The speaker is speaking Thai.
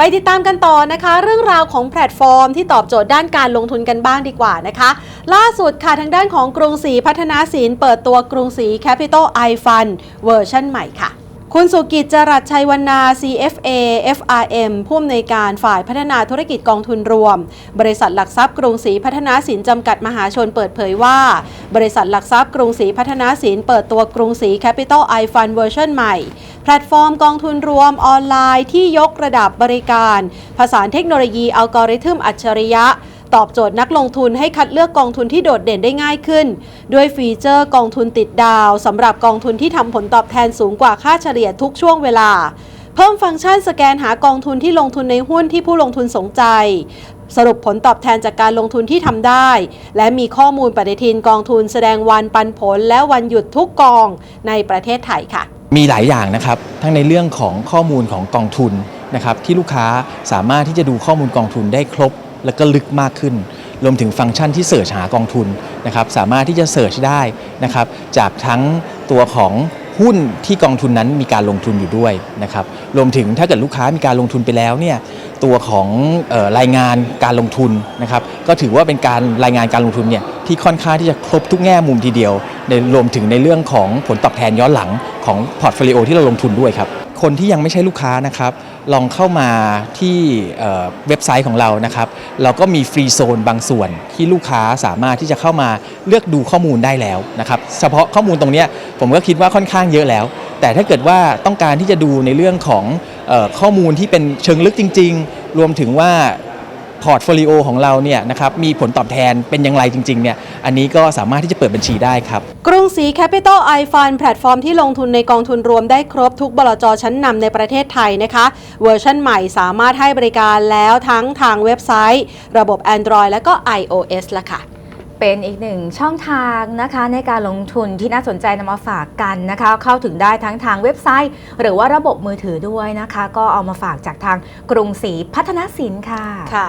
ไปติดตามกันต่อนะคะ เรื่องราวของแพลตฟอร์มที่ตอบโจทย์ด้านการลงทุนกันบ้างดีกว่านะคะ ล่าสุดค่ะทางด้านของกรุงศรีพัฒนาสินเปิดตัวกรุงศรีแคปิตอลไอฟันเวอร์ชันใหม่ค่ะ คุณสุกิจจรัสชัยวรรณา CFA FRM ผู้อำนวยการฝ่ายพัฒนาธุรกิจกองทุนรวม บริษัทหลักทรัพย์กรุงศรีพัฒนาสินจำกัดมหาชนเปิดเผยว่า บริษัทหลักทรัพย์กรุงศรีพัฒนาสินเปิดตัวกรุงศรี Capital i Fund เวอร์ชันใหม่ แพลตฟอร์มกองทุนรวมออนไลน์ที่ยกระดับบริการ ผสานเทคโนโลยีอัลกอริทึมอัจฉริยะ ตอบโจทย์นักลงทุนให้คัดเลือกกองทุนที่โดดเด่นได้ง่ายขึ้น ด้วยฟีเจอร์กองทุนติดดาวสำหรับกองทุนที่ทำผลตอบแทนสูงกว่าค่าเฉลี่ยทุกช่วงเวลา เพิ่มฟังก์ชันสแกนหากองทุนที่ลงทุนในหุ้นที่ผู้ลงทุนสนใจสรุปผลตอบแทนจากการลงทุนที่ทำได้ และมีข้อมูลปฏิทินกองทุนแสดงวันปันผล และวันหยุดทุกกองในประเทศไทยค่ะ มีหลายอย่างนะครับ ทั้งในเรื่องของข้อมูลของกองทุนนะครับที่ลูกค้าสามารถที่จะดูข้อมูลกองทุนได้ครบ และก็ลึกมากขึ้น รวมถึงฟังก์ชันที่เสิร์ชหากองทุนนะครับสามารถที่จะเสิร์ชได้นะครับจากทั้งตัวของหุ้นที่กองทุนนั้นมีการลงทุนอยู่ด้วยนะครับรวมถึงถ้าเกิดลูกค้ามีการลงทุนไปแล้วเนี่ยตัวของออรายงานการลงทุนนะครับก็ถือว่าเป็นการรายงานการลงทุนเนี่ยที่ค่อนข้างที่จะครบทุกแง่มุมทีเดียวในรวมถึงในเรื่องของผลตอบแทนย้อนหลังของพอร์ตโฟลิโอที่เราลงทุนด้วยครับคนที่ยังไม่ใช่ลูกค้านะครับ ลองเข้ามาที่เว็บไซต์ของเรานะครับ เราก็มีฟรีโซนบางส่วนที่ลูกค้าสามารถที่จะเข้ามาเลือกดูข้อมูลได้แล้วนะครับเฉพาะข้อมูลตรงนี้ผมก็คิดว่าค่อนข้างเยอะแล้ว แต่ถ้าเกิดว่าต้องการที่จะดูในเรื่องของข้อมูลที่เป็นเชิงลึกจริง ๆ รวมถึงว่า พอร์ตโฟลิโอของเราเนี่ยนะครับมีผลตอบแทนเป็นอย่างไรจริงๆเนี่ยอันนี้ก็สามารถที่จะเปิดบัญชีได้ครับ กรุงศรี Capital i Fund แพลตฟอร์มที่ลงทุนในกองทุนรวมได้ครบทุกบลจชั้นนำในประเทศไทยนะคะ เวอร์ชันใหม่สามารถให้บริการแล้วทั้งทางเว็บไซต์ ระบบ Android และก็ iOS ละค่ะเป็นอีกหนึ่งช่องทางนะคะในการลงทุนที่น่าสนใจนำมาฝากกันนะคะ เข้าถึงได้ทั้งทางเว็บไซต์ หรือว่าระบบมือถือด้วยนะคะ ก็เอามาฝากจากทางกรุงศรีพัฒนสินค่ะค่ะ